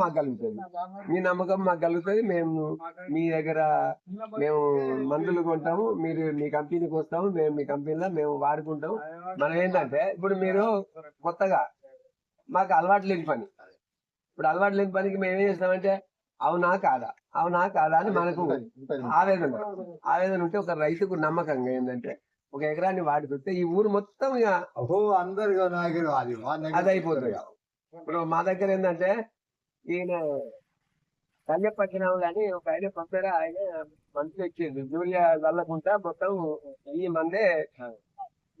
మాకు కలుగుతుంది మీ నమ్మకం మాకు కలుగుతుంది మేము మీ దగ్గర మేము మందులు కొంటాము. మీరు మీ కంపెనీకి వస్తాము. మేము మీ కంపెనీలో మేము వాడుకుంటాం మనం ఏంటంటే ఇప్పుడు మీరు కొత్తగా మాకు అలవాటు లేని పని. ఇప్పుడు అలవాటు లేని పనికి మేము ఏం చేస్తామంటే అవునా కాదా? అవునా కాదా అని మనకు ఆవేదన ఆవేదన ఉంటే ఒక రైతుకు నమ్మకంగా ఏంటంటే ఒక ఎకరాన్ని వాడుకుంటే ఈ ఊరు మొత్తం ఇక ఓ అందరు అది అది అయిపోతుంది ఇప్పుడు మా దగ్గర ఏంటంటే ఈయన కళ్యపట్టినాము కానీ ఒక ఆయన పంపారా ఆయన మంత్రి వచ్చింది జూలియా వెళ్ళకుండా మొత్తం ఈ మందే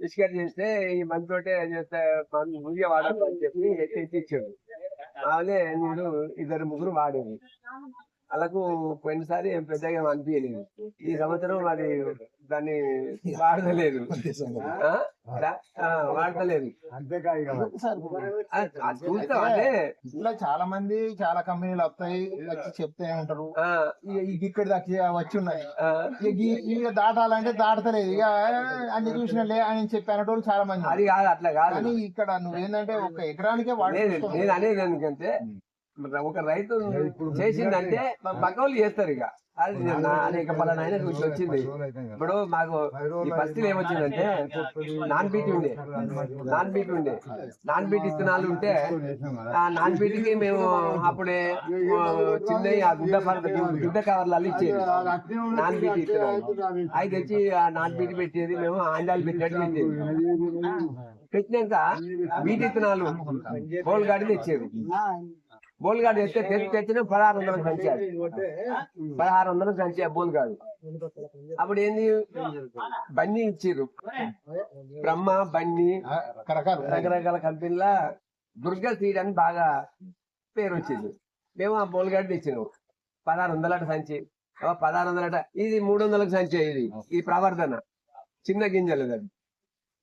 బిస్కెట్ చేస్తే ఈ మందితోటే చేస్తే యూరియా వాడదు చెప్పి ఎత్తి అలాగే అలానే నేను ఇద్దరు ముగ్గురు వాడేది అలాకు పోయినసారి ఏం పెద్దగా అనిపించలేదు ఈ సంవత్సరం మరి దాన్ని వాడతలేదు. వాడతలేదు. అంతేకా అది. ఇలా చాలా మంది చాలా కంపెనీలు వస్తాయి వచ్చి చెప్తే ఉంటారు ఆ, ఇక ఇక ఇక్కడ దాకా వచ్చి ఉన్నాయి. ఇక దాటాలంటే దాటతలేదు. ఇక అన్ని చూసినలే అని చెప్పి అనేటోళ్ళు చాలా మంది. అది కాదు అట్లా కాదు. ఇక్కడ నువ్వేందంటే ఒక ఎకరానికే లేదు వాడు నేను అనేది ఎందుకంటే ఒక రైతు చేసిందంటే పక్క వాళ్ళు చేస్తారు ఇక అనేక పలానా ఆయన వచ్చింది ఇప్పుడు మాకు ఈ పరిస్థితి ఏమొచ్చిందంటే నాన్ బీటీ ఉండే నాన్ బీటీ ఉండే నాన్ బీటీ ఇత్తనాలు ఉంటే ఆ నాన్ బీటీకి మేము అప్పుడే చిన్న ఆ గుడ్డ గుడ్డ కవర్లు ఇచ్చేది నాన్ బీటీ ఇత్తనాలు అవి తెచ్చి ఆ నాన్ బీటీ పెట్టేది మేము ఆండాలు పెట్టినట్టు పెట్టేది పెట్టినాక బీటీ ఇత్తనాలు బోల్గాడి తెచ్చేది బోల్గాడి తెచ్చి తెచ్చిన పదహారు వందలకు సంచి. పదహారు వందలకు సంచి ఆ బోల్గాడు. అప్పుడు ఏంది? బన్నీ ఇచ్చిర్రు. బ్రహ్మ బన్నీ రకరకాలు కంపెనీల దుర్గా సీడ్ అని బాగా పేరు వచ్చింది. మేము ఆ బోల్గాడి తెచ్చినాం. పదహారు వందలట సంచి. పదహారు వందలట. ఇది మూడు వందలకు సంచి ఇది. ఈ ప్రవర్తన చిన్న గింజలు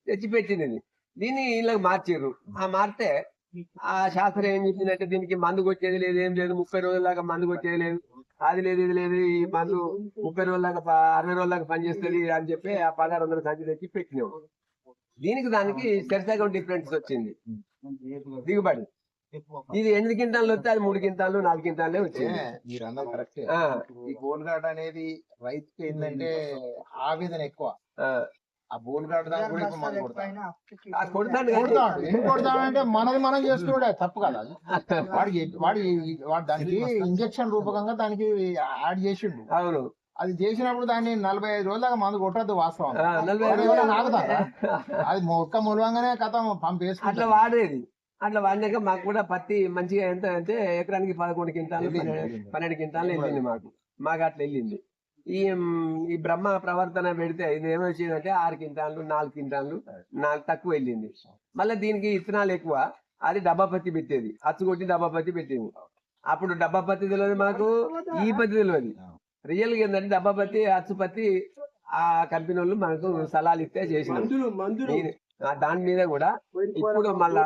తెచ్చి పెట్టినది దీన్ని వీళ్ళకి మార్చిర్రు. ఆ మారితే ఆ శాస్త్రం ఏం చెప్పిందంటే దీనికి మందుకు వచ్చేది లేదు ఏం లేదు. ముప్పై రోజుల దాకా మందుకు వచ్చేది లేదు. అది లేదు ఇది లేదు. ఈ మందు ముప్పై రోజుల దాకా అరవై రోజుల దాకా పనిచేస్తుంది అని చెప్పి ఆ పదహారు వందల సంచి తెచ్చి పెట్టినాం. దీనికి దానికి సరిసగం డిఫరెన్స్ వచ్చింది. దిగుబడి. ఇది ఎనిమిది క్వింటాలు వస్తే అది మూడు క్వింటాలు నాలుగు క్వింటాలే వచ్చింది. మీరు అన్నది కరెక్టే ఆ, ఈ బోల్గాడ్ అనేది రైతుకి ఏంటంటే ఆవేదన ఎక్కువ. ఆ. ఎందుకు కొడతాడంటే మనది మనం చేసుకున్నాడే తప్పు కదా అది. వాడికి వాడి వాడు దానికి ఇంజక్షన్ రూపకంగా దానికి యాడ్ చేసిండు. అవును. అది చేసినప్పుడు దాన్ని నలభై ఐదు రోజుల దాకా మందు కొట్టద్దు వాస్తవం. వాడు? అది మొక్క మొలవంగానే కథ అట్లా పంపేసుకుంటా వాడేది. అట్లా వాడినాక మాకు కూడా పత్తి మంచిగా ఎంత అంటే ఎకరానికి పదకొండు క్వింటాలు పన్నెండు పన్నెండు క్వింటాలు వెళ్ళింది మాకు. మాకు అట్లా వెళ్ళింది. ఈ ఈ బ్రహ్మ ప్రవర్తన పెడితే ఇది ఏమొచ్చిందంటే ఆరు క్వింటాలు నాలుగు క్వింటాలు నాలుగు తక్కువ వెళ్ళింది. మళ్ళీ దీనికి ఇత్తనాలు ఎక్కువ అది డబ్బా పత్తి పెట్టేది. అచ్చు కొట్టి డబ్బా పత్తి పెట్టేది. అప్పుడు డబ్బా పత్తి తెలియదు మాకు ఈ పత్తి తెలియదు. రియల్గా ఏంటంటే డబ్బా పత్తి అచ్చు పత్తి ఆ కంపెనీ వాళ్ళు మనకు సలహాలు ఇస్తే చేసినాం. దాని మీద కూడా ఇప్పుడు మళ్ళా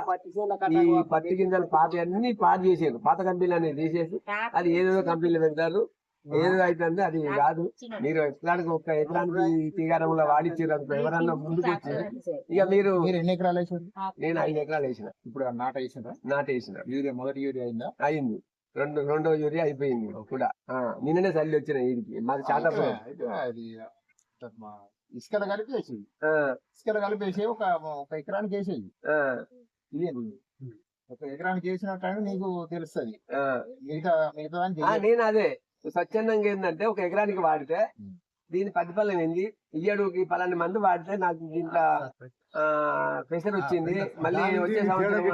ఈ పత్తి గింజలు పాత అన్ని పాడు చేసారు. పాత కంపెనీలు అనేది తీసేసి అది ఏదేదో కంపెనీలు పెడతారు. ఏదో అయితే అది కాదు. మీరు ఎకరానికి ఒక ఎకరానికి తీగారంలో వాడిచ్చారు అనుకో ఎవరన్నా ముందుకు వచ్చి ఇక మీరు మీరు ఎన్ని ఎకరాలు వేసారు? నేను ఐదు ఎకరాలు వేసిన. ఇప్పుడు నాట వేసారా నాటేసిన యూరియా మొదటి యూరియా అయిందా? అయింది. రెండు రెండో యూరియా అయిపోయింది కూడా. ఆ, నిన్ననే చల్లి వచ్చిన వీడికి మాకు చాలా ఇసుకలు కలిపి వేసేది. ఆ, ఇసుకలు కలిపి వేసి ఒక ఒక ఎకరానికి వేసేది? ఒక ఎకరానికి వేసినట్టు నీకు తెలుస్తుంది. ఆ. మిగతా మిగతా. నేను అదే. స్వచ్ఛందంగా ఏంటంటే ఒక ఎకరానికి వాడితే దీని ప్రతిఫలం ఏంది? ఇయ్యడుకి పలాని మందు వాడితే నాకు దీంట్లో ఆ, ప్రెషర్ వచ్చింది. మళ్ళీ వచ్చే సంవత్సరం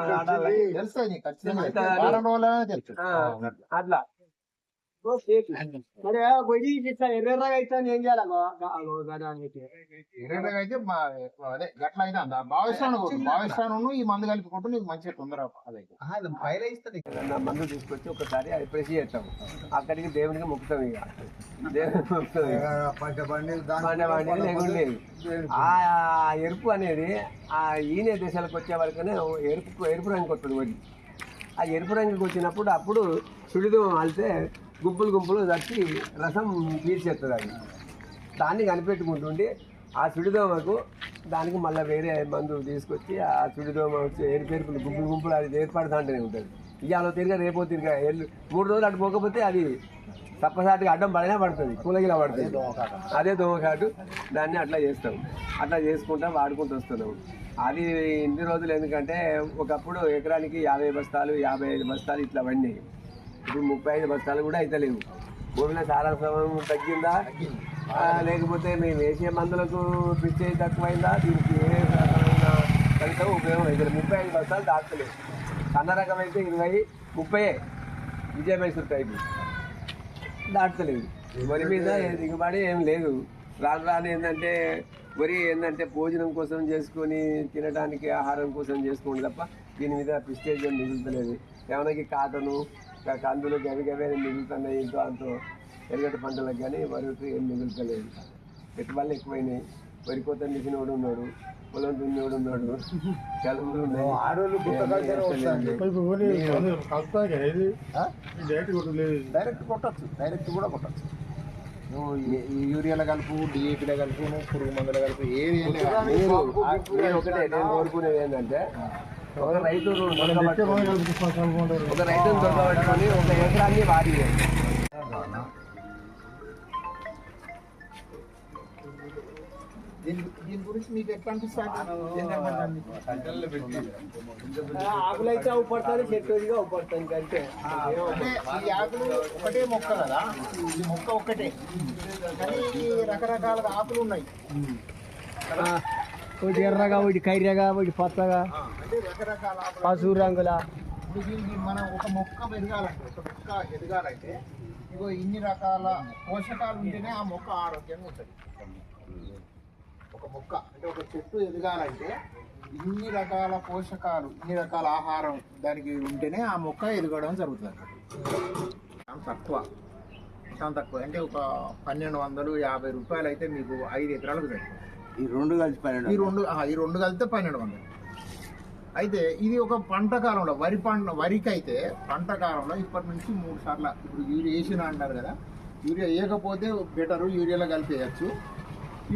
అట్లా. మరి గొయ్యి ఇట్లా ఎర్రగా అయితే ఏం చేయాలి? ఇరవై అయితే మా అదే గట్ల అయితే అంత భావిస్తాను భావిస్తాను ఈ మందు కలుపుకుంటూ నీకు మంచిగా తొందర అదైతే. నా మందు తీసుకొచ్చి ఒకసారి అది ప్రెస్ చేస్తాం అక్కడికి దేవునికి మొక్కుతాం ఇక. దేవునికి మొక్కుతాం ఆ ఎరుపు అనేది ఆ ఈనే దశలకు వచ్చే వరకునే ఎరుపు ఎరుపు రంగు వస్తుంది వడ్డీ ఆ ఎరుపు రంగుకి వచ్చినప్పుడు అప్పుడు సుడిదం వాళ్తే గుంపులు గుంపులు తట్టి రసం పీల్చేస్తుంది అది దాన్ని కనిపెట్టుకుంటుండి ఆ సుడిదోమకు దానికి మళ్ళీ వేరే మందు తీసుకొచ్చి ఆ సుడిదోమ వచ్చి ఎరుపు ఎరుపులు గుంపులు గుంపులు అది ఏర్పడుతుంటూనే ఉంటుంది. ఇవాళ తిరిగా రేపో తిరిగా ఎల్లు మూడు రోజులు అటు పోకపోతే అది తప్పసాటిగా అడ్డం పడినా పడుతుంది కూలగిలా పడుతుంది. అదే దోమకాటు. దాన్ని అట్లా చేస్తాం. అట్లా చేసుకుంటా వాడుకుంటూ వస్తున్నాం. అది ఇన్ని రోజులు ఎందుకంటే ఒకప్పుడు ఎకరానికి యాభై బస్తాలు యాభై ఐదు బస్తాలు ఇట్లా పండి ఇప్పుడు ముప్పై ఐదు బస్తాలు కూడా అయితలేవు. భూమిలో సారాంశం తగ్గిందా? లేకపోతే మేము వేసే మందులకు పిచ్చేది తక్కువైందా? దీనికి ఏ రకమైన ఫలితం ఉపయోగం అయితే ముప్పై ఐదు బస్తాలు దాటలేవు సన్న రకం అయితే ఇరవై ముప్పై విజయ మైసూర్ టైపు. దాటలేదు. వరి మీద దిగుబడి ఏం లేదు. రాను రాను ఏంటంటే వరి ఏంటంటే భోజనం కోసం చేసుకొని తినడానికి ఆహారం కోసం చేసుకోండి తప్ప దీని మీద ప్రిస్టేజ్ ఏం మిగులుతలేదు. ఏమైనా కాటను కందులు గవి గవి అని మిగులుతున్నాయి ఇంతో అంతో ఎరగటి పంటలకు కానీ వరికి ఏం మిగులుతలేదు. పెట్టుబడులు ఎక్కువైనాయి. వరి కోత మిషనోడు ఉన్నాడు. పొలం దున్నోడు ఉన్నాడు. కలుపులు ఉన్నాయి? డైరెక్ట్ కొట్టచ్చు. డైరెక్ట్ కూడా కొట్టచ్చు. నువ్వు యూరియాలో కలుపు డిఏపిలో కలుపు పురుగు మందులు కలుపు ఏది ఒకటే నేను కోరుకునేది ఏంటంటే ఒక రైతు ఒక రైతును దొరకబట్టుకొని ఒక ఎకరాన్ని వాడి దీని గురించి మీకు ఎట్లా అనిపిస్తుంది? ఆకులు అయితే అవుపడుతుంది చెట్టుగా అవుపడుతుంది అంతే. అంటే ఈ ఆకులు ఒకటే మొక్క కదా? ఈ మొక్క ఒక్కటే. కానీ రకరకాల ఆకులు ఉన్నాయి. ఒకటి ఎర్రగా ఒకటి కైర్రగా ఒకటి పచ్చగా. పసుపు రంగుల. మనం ఒక మొక్క ఎదగాలంటే ఒక మొక్క ఎదగాలంటే ఇగో ఇన్ని రకాల పోషకాలు ఉంటేనే ఆ మొక్క ఆరోగ్యంగా ఉంటుంది. ఒక మొక్క అంటే ఒక చెట్టు ఎదగాలంటే ఇన్ని రకాల పోషకాలు ఇన్ని రకాల ఆహారం దానికి ఉంటేనే ఆ మొక్క ఎదగడం జరుగుతుంది చాలా తక్కువ చాలా తక్కువ. అంటే ఒక పన్నెండు వందలు యాభై రూపాయలు అయితే మీకు ఐదు ఎకరాలకు సరిపోతుంది ఈ రెండు కలిసి పన్నెండు ఈ రెండు ఈ రెండు కలిపితే పన్నెండు వందలు. అయితే ఇది ఒక పంట కాలంలో వరి పంట వరికి అయితే పంట కాలంలో ఇప్పటి నుంచి మూడు సార్లు ఇప్పుడు యూరియా వేసిన అంటారు కదా యూరియా వేయకపోతే బెటరు యూరియాలో కలిపేయచ్చు.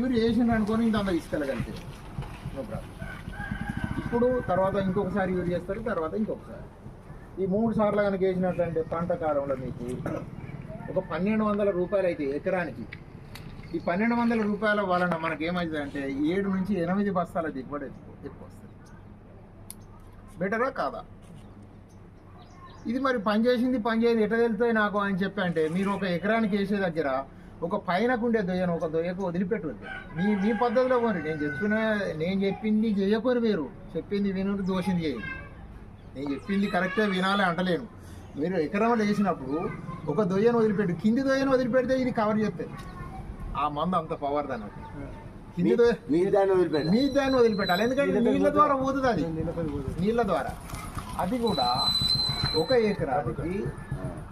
యూరియా వేసిన అనుకొని ఇసుకలో కలిపేయచ్చు. No problem. ఇప్పుడు తర్వాత ఇంకొకసారి యూరియా వేస్తారు తర్వాత ఇంకొకసారి. ఈ మూడు సార్లు కనుక వేసినట్లంటే పంట కాలంలో మీకు ఒక పన్నెండు వందల రూపాయలు అయితే ఎకరానికి ఈ పన్నెండు వందల రూపాయల వలన మనకి ఏమైంది అంటే ఏడు నుంచి ఎనిమిది బస్తాల దిగుబడి ఎక్కువ వస్తుంది బెటరా కాదా? ఇది మరి పనిచేసింది పనిచేయదు ఎట చేయదు తెలుస్తాయి నాకు అని చెప్పి అంటే మీరు ఒక ఎకరానికి వేసే దగ్గర ఒక పైనకుండే దొయ్యను ఒక దొయ్యకు వదిలిపెట్టవద్దు మీ మీ పద్ధతిలో పోని నేను చెప్పిన నేను చెప్పింది చేయకొని వేరు చెప్పింది వినుడు దోషింది చేయండి నేను చెప్పింది కరెక్టే వినాలి అంటలేను. మీరు ఎకరంలో వేసినప్పుడు ఒక దొయ్యను వదిలిపెట్టు. కింది దొయ్యను వదిలిపెడితే ఇది కవర్ చేస్తుంది. ఆ మందు అంత పవర్ దాని మీ దాన్ని వదిలిపెట్టాలి. ఎందుకంటే నీళ్ళ ద్వారా పోతుంది అది. నీళ్ళ ద్వారా. అది కూడా ఒక ఎకరానికి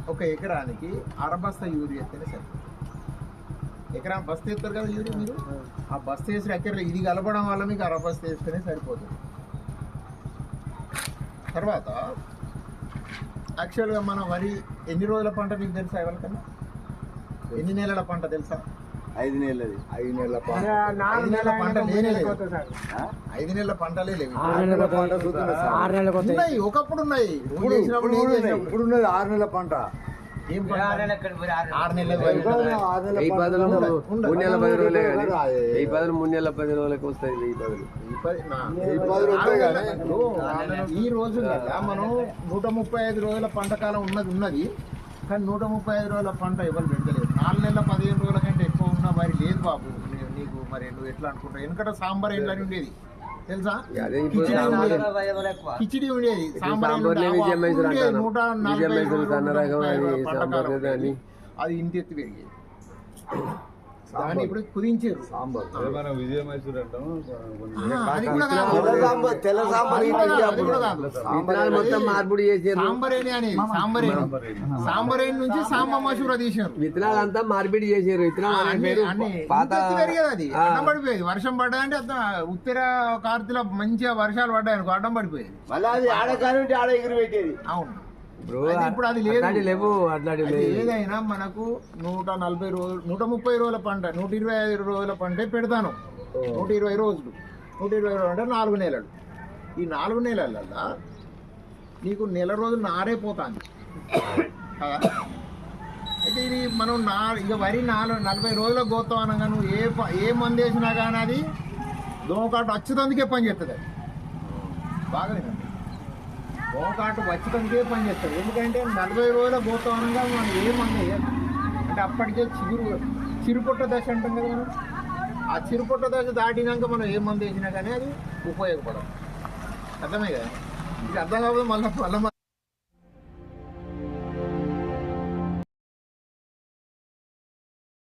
ఒక ఎకరానికి అరబస్త యూరియా ఎత్తేనే సరిపోతుంది. ఎకరా బస్త ఎత్తారు కదా యూరియా మీరు? ఆ. బస్త వేసిన ఎకరా ఇది కలపడం వల్ల మీకు అరబస్త వేస్తేనే సరిపోతుంది. తర్వాత యాక్చువల్గా మన వరి ఎన్ని రోజుల పంట మీకు తెలుసా ఎవరికన్నా? ఎన్ని నెలల పంట తెలుసా? ఐదు నెలలది. ఐదు నెలల పంట. ఐదు నెలల పంట లేనే లేదు. ఐదు నెలల పంటలే లేవు. ఆరు నెలల ఉన్నాయి ఒకప్పుడు ఉన్నాయి. ఇప్పుడు ఉన్నది. ఆరు నెలల పంట. పంట? ఆరు నెలల. ఆరు పంట. పది రోజులే కానీ. రాదు. వెయ్యి పదులు మూడు నెలల పది రోజులకు వస్తాయి వెయ్యి పదులు ఈ ఆరు రోజు కదా మనం నూట ముప్పై ఐదు రోజుల పంట కాలం ఉన్నది ఉన్నది. కానీ నూట ముప్పై ఐదు రోజుల పంట ఎవరు పెడతలేదు. నాలుగు నెలల పదిహేను రోజుల కంటే ఎక్కువ ఉన్న వరి లేదు బాబు. నీకు మరి నువ్వు ఎట్లా అనుకుంటావు? ఎందుకంటే సాంబార్ ఎట్లా ఉండేది? తెలుసా? అదే కిచిడి ఉండేది. సాంబార్. నూట నలభై అది పెరిగేది. దాన్ని ఇప్పుడు కుదించారు. విజయ మైసూర్ అంటాం అది కూడా. తెల్ల సాంబార్. సాంబార్ మొత్తం మార్పిడి సాంబరేణి సాంబరేణి నుంచి సాంబ మసూర తీసారు విత్తనాలు అంతా మార్పిడి చేసారు విత్తనాలు అనే పాత అది. అడ్డం పడిపోయేది. వర్షం పడ్డాయంటే అర్థం ఉత్తర కార్తీలో మంచిగా వర్షాలు పడ్డాయనుకో అడ్డం పడిపోయేది. మళ్ళీ అది ఉంటే ఆడ ఎగిరి పెట్టేది అవును. ఇప్పుడు అది లేదు. లేవు అట్లాంటి ఏదైనా మనకు నూట నలభై రోజులు నూట ముప్పై రోజుల పంట నూట ఇరవై ఐదు రోజుల పంటే పెడతాను. నూట ఇరవై రోజులు. నూట ఇరవై రోజులు అంటే నాలుగు నెలలు. ఈ నాలుగు నెలలలో నీకు నెల రోజులు నారైపోతుంది కదా? అయితే ఇది మనం నా ఇక వరి నాలుగు నలభై రోజుల గోత్తం అనగా నువ్వు ఏ ఏ మందు వేసినా కానీ అది దోమకాటు వచ్చేదందుకే పని చేస్తుంది బాగా వినండి వచ్చి వచ్చేదందుకే పని చేస్తాం ఎందుకంటే నలభై రోజుల గోత్తం మనం ఏ మందు అంటే అప్పటికే చిగురు చిరుపుట్ట దశ అంటాం కదా మనం. ఆ చిరుపుట్ట దశ దాటినాక మనం ఏ మందు వేసినా కానీ అది ఉపయోగపడదు. అర్థమే కదా ఇది అర్థం కాకపోతే మళ్ళీ మళ్ళీ